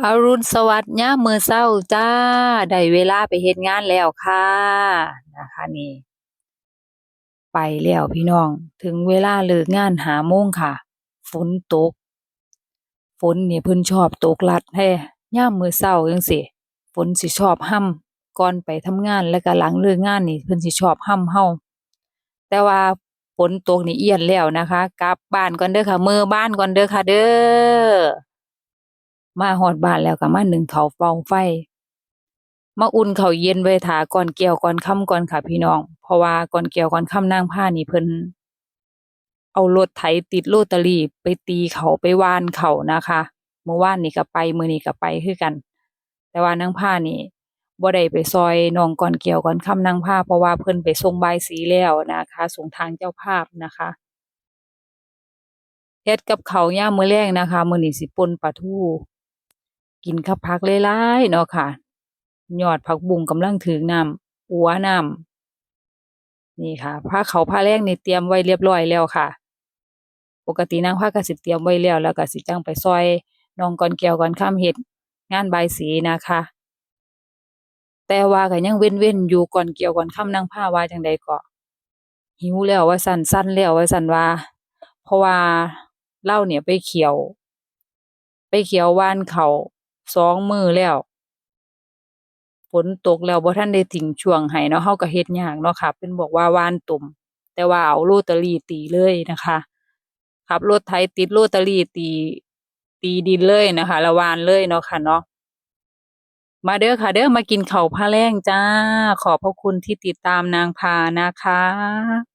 อรุณสวัสดิ์ยามมื้อเช้าจ้า ได้เวลาไปเฮ็ดงานแล้วค่ะนะคะนี่ ไปแล้วพี่น้อง ถึงเวลาเลิกงาน5โมงค่ะ ฝนตก ฝนนี่เพิ่นชอบตกลัดแท้ย่ามมือเช้าจังซี้ฝนสิชอบร่ำก่อนไปทำงานแล้วก็หลังเลิกงานนี่เพิ่นสิชอบร่ำเราแต่ว่าฝนตกนี่เอียนแล้วนะคะ กลับบ้านก่อนเด้อค่ะมือบ้านก่อนเด้อค่ะเด้อ มาฮอดบ้านแล้วก็มานึ่งเขาเฝ้าไฟ มาอุ่นเขาเย็นไว้ท่าก่อนแก้วก่อนค่ำก่อนค่ะพี่น้อง เพราะว่าก่อนแก้วก่อนค่ำนางพานี่เพิ่นเอารถไถติดโรตารีไปตีเขาไปว่านเขานะคะเมื่อวานนี่ก็ไปมื้อนี้ก็ไปคือกัน แต่ว่านางพานี่บ่ได้ไปซอยน้องก่อนแก้วก่อนค่ำนางพาเพราะว่าเพิ่นไปส่งใบสีแล้วนะคะส่งทางเจ้าภาพนะคะเฮ็ดกับเขาวยามมื้อแลงนะคะมื้อนี้สิปนปลาทู กินกับผักหลายๆเนาะค่ะ ยอดผักบุ้งกำลังถึงน้ำอัวน้ำนี่ค่ะผ้าขาวผ้าแลงนี่เตรียมไว้เรียบร้อยแล้วค่ะ ปกตินางพาก็สิเตรียมไว้แล้วแล้วก็สิจั่งไปซอยน้องก่อนแก้วก่อนค่ำเฮ็ดงานใบสีนะคะ แต่ว่าก็ยังเว้นๆอยู่ก่อนแก้วก่อนค่ำนางพาว่าจังใดก็หิวแล้วว่าซั้นซั้นแล้วว่าซั้นว่า เพราะว่าเลาเนี่ยไปเขี่ยว ไปเขี่ยวว่านเขา สองมือแล้วฝนตกแล้วบ่ทันได้ทิ้งช่วงให้เนาะเราก็เฮ็ดยากเนาะค่ะเพิ่นบอกว่าวานตุ่มแต่ว่าเอาโรตารีตีเลยนะคะขับรถไถติดโรตารีตี ตีดินเลยนะคะล้วานเลยเนาะค่ะเนาะมาเด้อค่ะ เด้อมากินข้าวพะแลงจ้า ขอบพระคุณที่ติดตามนางพานะคะ